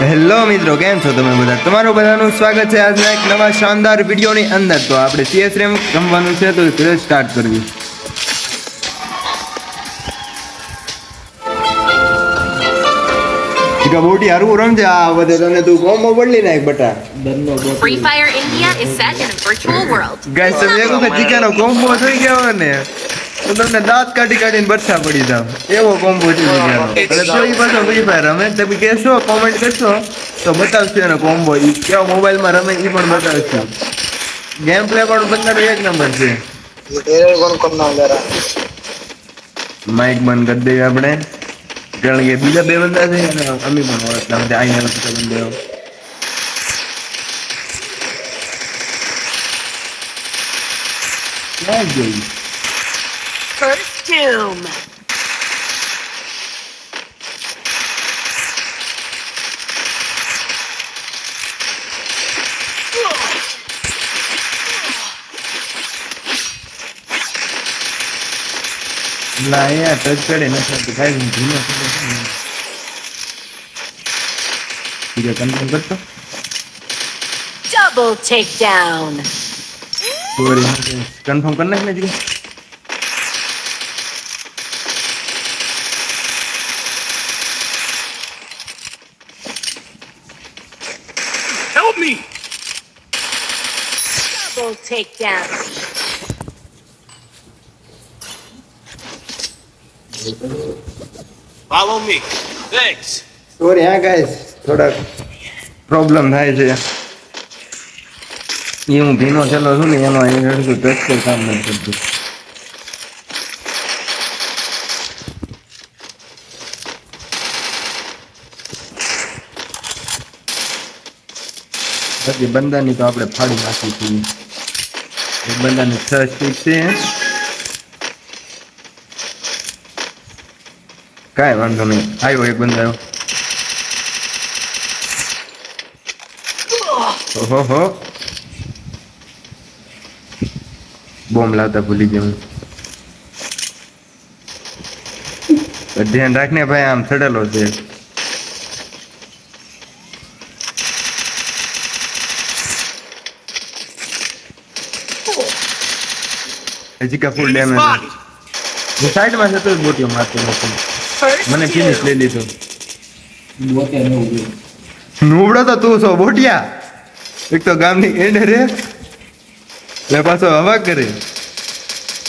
Hello મિત્રો કેમ છો તમે બધા? તમારું બધાનું સ્વાગત છે આજના એક નવા શાનદાર વિડીયોની અંદર. તો આપણે સીએસ રેમ રમવાનું છે તો સ્ટાર્ટ કરવી ટીકા બોટી હારું રમજે આ બધે. તને તું કોમ્બો બદલી નાખ બટા. virtual world. ગાઈસ તમે એક વખત ચીકાનો કોમ્બો થઈ ગયો હોય ને? उन्होंने दांत काटी काटी बरसा पड़ी था। ये वो कॉम बोझी हो गया तो ये बस अभी पे रहा। मैं तभी कैसे हो कमेंट कर सो तो बता उसे ना कॉम बोझी क्या मोबाइल में मैं ये बता उसे गेम प्ले पर बंदर एक नंबर से। एरर कौन कम ले रहा माइक बंद कर दे अपने। कारण ये बीजा बेबंदा से अभी बनो ना मैं आई ना तो बंदे हो नहीं जी Perfume. La ea tới cái này nó sẽ bị khai dùng chín rồi Bây được. cắn không rất tốt Double takedown. Vừa đi, cắn không cắn đấy này chứ Double takedown. Follow me. Thanks. Sorry, yeah, guys. થોડા problem થાય છે એ હું ભીનો થયેલો છું ને એનો અહીં અડધું ટચ કામ નથી કરતું પછી બંદાની તો આપણે ફાડી નાખી છીએ બંદાની છ સ્ટીક છે કાંઈ વાંધો નહીં આવ્યો એક બંદા આવ્યો ઓહો હો બોમ્બ લાવતા ભૂલી ગયો હું. ધ્યાન રાખને ભાઈ આમ ચડેલો છે હજી કા ફૂલ ડેમેજ Spotted. સાઈડ સાઈડમાં જતો બોટીઓ મારતો હતો મને ફિનિશ લઈ લીધો. નુબડો તો તું છો બોટિયા. એક તો ગામની એંડ રે. લે પાછો હવા કરે.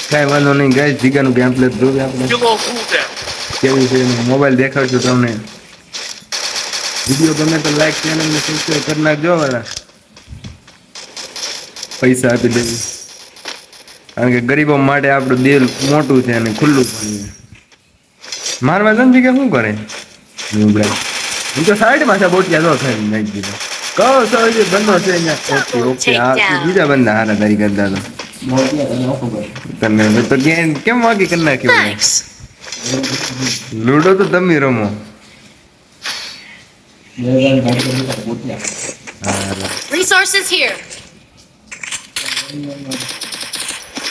કાંઈ વાંધો નહીં ગાય જીગાનું ગેમ પ્લે જોવે આપણે. કેવું છે મોબાઈલ દેખાડશું તમને. વીડિયો ગમે તો લાઈક ચેનલ ને સબસ્ક્રાઈબ કરી નાખજો વાળા. પૈસા આપી દેવી કારણ કે ગરીબો માટે આપણું દિલ મોટું છે અને ખુલ્લું પણ છે મારવા સમજી કે શું કરે નુબડા હું તો સાઈડમાં છે બોટિયા જો થઈ નાખી દીધો કહો છો હજી બંધો છે અહીંયા ઓકે ઓકે આ બીજા બંધા હારા તારી કરતા તો તને તો કેમ કેમ વાગી કરી નાખ્યો મને? Thanks. લૂડો તો તમે રમો Resources here.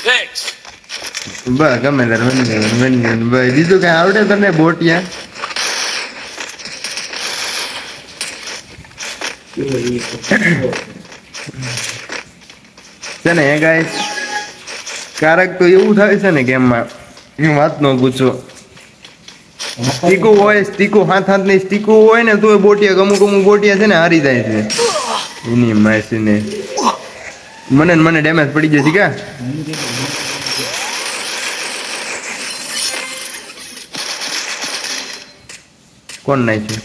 બસ, ગમે તાર બની વન્ય ભાઈ બીજું કઈ આવડે તને બોટિયા છે ને હે ગાઈસ કારક તો એવું થાય છે ને ગેમમાં હું વાત ન પૂછો. સ્ટીકુ હોય, સ્ટીકુ હાથ હાથની સ્ટીકુ હોય ને તો બોટિયા અમુક અમુક બોટિયા છે ને, હારી જાય છે. એની માસી ને મને ડેમેજ પડી જશે કે કોણ નાખ્યું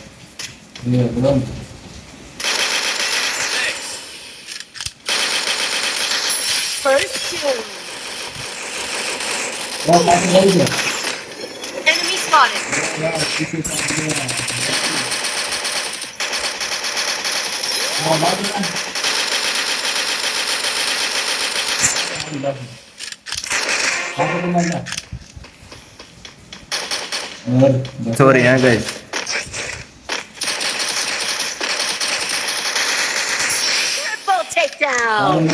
First Doom. Enemy spotted. Sorry હા ગાઈસ Triple takedown.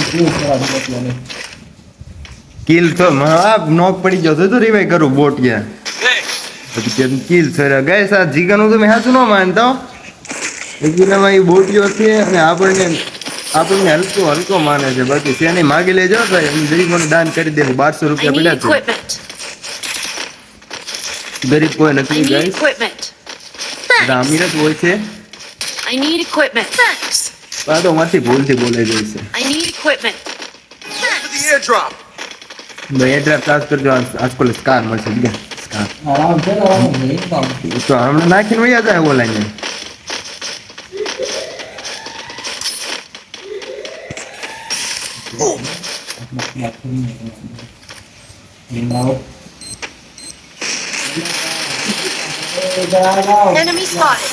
કિલ તો આ નોક પડી ગયો તો રિવાઈ કરું બોટિયા ગયા પછી કિલ સર ગાઈસ આ જીગાનું તમે હાચું ન માનતો એકબીજામાં એ બોટીઓ છે અને આપણને આપણને હલકો હલકો માને છે બાકી શેની માગી લેજો તો એમ ગરીબોને દાન કરી દેવું બારસો I રૂપિયા need પડ્યા equipment. છે ગરીબ કોઈ I નથી need ગાઈસ equipment. બધા Thanks. અમીર જ હોય છે I need equipment. Thanks. પણ આ તો માથી ભૂલથી બોલાઈ જાય છે I need equipment. The Thanks. airdrop. ભાઈ એડ્રેસ ટ્રાન્સ કરજો આજ- આજકાલ સ્કાર મળશે બીજા સ્કાર આરામ છે આરામ છે એકદમ તો હમણાં નાખીને વયા જાય ઓલાઈને Enemy spotted.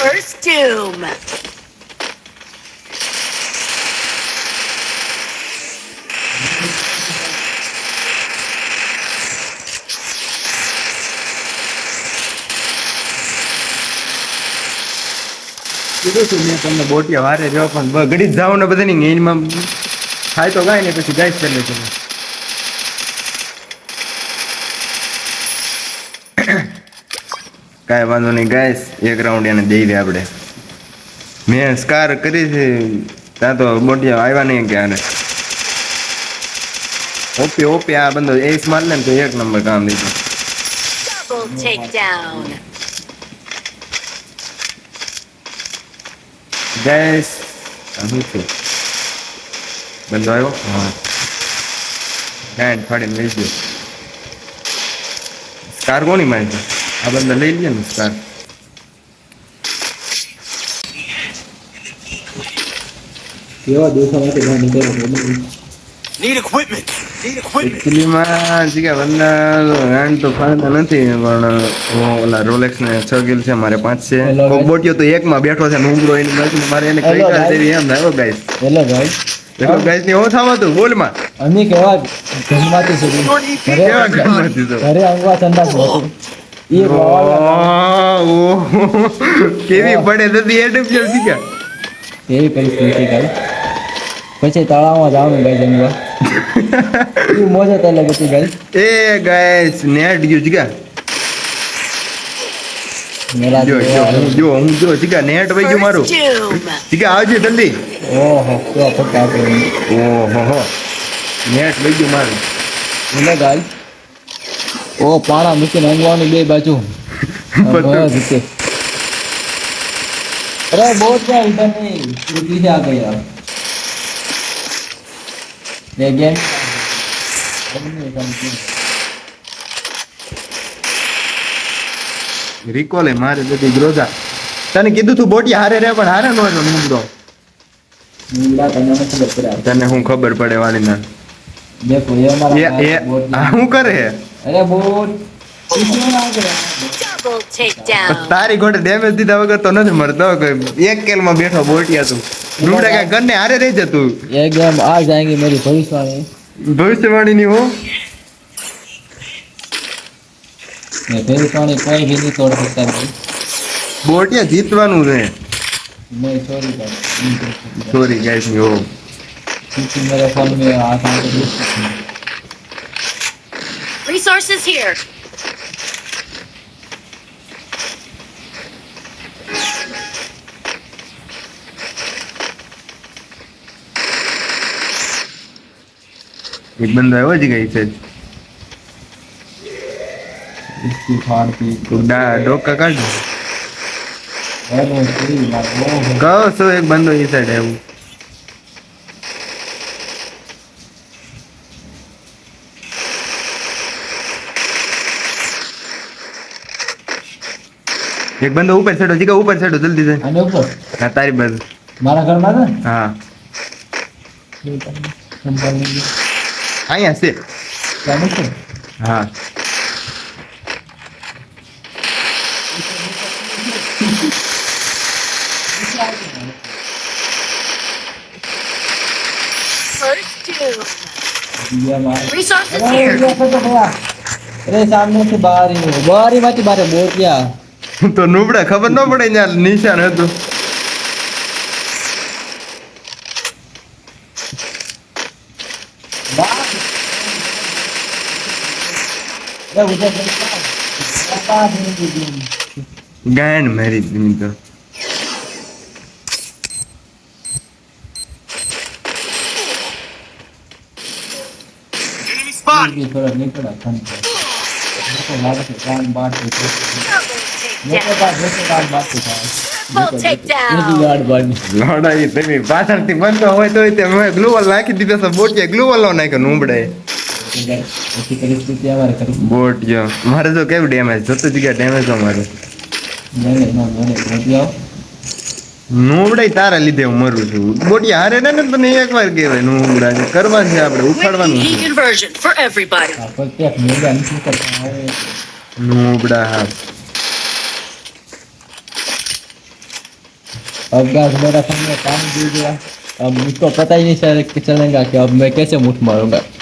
First doom. કીધું છું મેં તમને બોટિયા વારે રહ્યો પણ ઘડી જ જાવ ને બધા નહીં એમાં થાય તો ગાય ને પછી ગાય કરી લેજો કાંઈ વાંધો નહીં ગાય એક રાઉન્ડ એને દઈ દે આપણે. મેં સ્કાર કરી છે ત્યાં તો બોટિયા આવ્યા નહીં ક્યારે ઓપી ઓપી આ બંધો એસ માર ને તો એક નંબર કામ દીધું Double takedown. ગેસ શું છે બંધો આવ્યો હા ગાંઠ ફાડીને લઈ ગયો સ્કાર કોની મારી આ બંદો લઈ લે ને સ્કાર કેવા દેશોમાંથી બહાર નીકળ્યો ગાંઠ તો ફાડતા નથી પણ ઓલા રોલેક્સ ને છ ગિલ છે મારે પાંચ છે. કોક. તો એકમાં બેઠો છે નુંગરો એની બાજુમાં મારે એને કઈ દેવી એમ આવ્યો ગાઈસ એટલો ગાઈસની હું થવા તું બોલમાં. અમે કેવા ઘરમાંથી ઘરે ઘરમાંથી તો? ઘરે અંગવા પડે નથી એ ડબ્લ્યુ શીખ્યા એવી પરિસ્થિતિ પછી તળાવમાં જવાનું ગઈ જમવા. ઈ મોજ હતા લાગે છે ગાઈસ એ ગાઈસ નેટ ગયું જગા જો જો જો હું જો જીગા નેટ વઈ ગયું મારું જીગા આવજે જલ્દી ઓહો તો ફટા પડે ઓહો નેટ વઈ ગયું મારું મને ગાલ ઓ પાણા મૂકીને અંગવાની બે બાજુ અરે બહુ જ ઉધર નહીં આ ગયા Ve gel. રિકોલે મારે બધી ગ્રોઝા તને કીધું તું બોટી હારે રે પણ હારે નો મુંડો તને હું ખબર પડે વાળી ના હું કરે? અરે બોટ. पीछे में आ गया Double takedown. તારી ઘોડે ડેમેજ દીધા વગર તો નથી મરતો કોઈ એક કેલ માં બેઠો બોટિયા તું નુમડા કાંઈ ઘરને હારે રહી જતું ये गेम आ जाएंगी मेरी भविष्यवाणी ભવિષ્યવાણી ની હો ये भविष्यवाणी कोई भी नहीं तोड़ सकता भाई બોટિયા જીતવાનું છે नहीं सॉरी भाई સોરી ગાઈસ ની હો क्योंकि मेरे फोन में हाथ आ गया Resources here. એક બંદો એવો જ ગઈ છે. ડોકા કાઢો એક બંદો એ સાઈડ આવ્યું. એક બંદો ઉપર ચડો જીગા ઉપર ચડો જલ્દી હા તારી બાજુ. મારા ઘરમાં હા. હા Aynen Steve. Yanlış mı? Ha. અરે સામે થી બારી બારી માંથી બારે બોર ગયા તો નુબડા ખબર ન પડે ત્યાં નિશાન હતું ગેન મેરી મિત્રો થોડા નીકળ્યા ખંડ બાદ લડાઈ તેની પાછળથી બનતો હોય તો ગ્લુવલ નાખી દીધો બોટિયા ગ્લુવલ નાખ્યો નુંબડાય પછી પરિસ્થિતિ અમારે કરી બોટિયો મારે તો કેવું ડેમેજ જતો જગ્યા ડેમેજ મારે મને ના મને નથી આવ નુંબડે તારા લીધે હું મરું છું બોટિયા હારે ને ને તને એકવાર કહેવાય નુંબડા છે કરવા છે આપણે ઉખાડવાનું છે conversion for everybody. આ પ્રત્યેક મેગા નથી કરતા હવે નુંબડા હા अब गाइस मेरा सामने काम दे दिया अब मुझको पता ही नहीं चल चलेगा कि अब मैं कैसे मुठ मारूंगा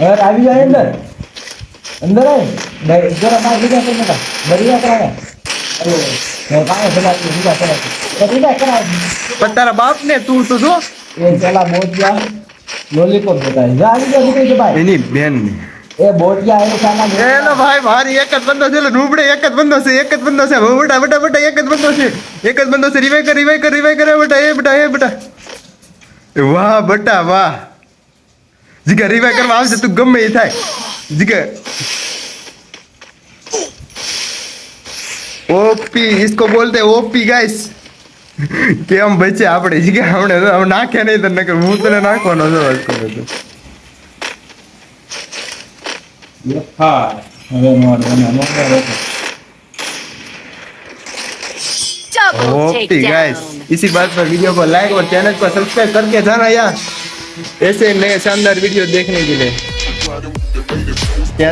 હવે આવી જાય અંદર. અંદર આવે જરા બહાર લીધા કરી નાખા તારા બાપ ને તું તો જો એ પેલા મોતિયા લોલીપોપ બતાવી ભાઈ. એની બેન એ બોટિયા ભાઈ મારી એક જ બંદો છે રૂબડે એક જ બંદો છે એક જ બંદો છે. બટા બટા બટા એક જ બંદો છે. એક જ બંદો છે રિવાઈ કર રિવાઈ કર રિવાઈ કર બટા એ બટા એ વાહ બટા વાહ. જીગા રિવાઈ કરવા આવશે તું ગમે એ થાય જીગા ઓપી इसको बोलते हैं ओपी गाइस કેમ બચે આપણે જીગા આપણે હવે નાખ્યા નહીં તને નકર હું તને નાખવાનો છું આજકાલ તો ये हाँ अरे मार बना मार Double ओपी गाइस takedown. इसी बात पर वीडियो को लाइक और चैनल को सब्सक्राइब करके जाना यार ऐसे नए शानदार वीडियो देखने के लिए क्या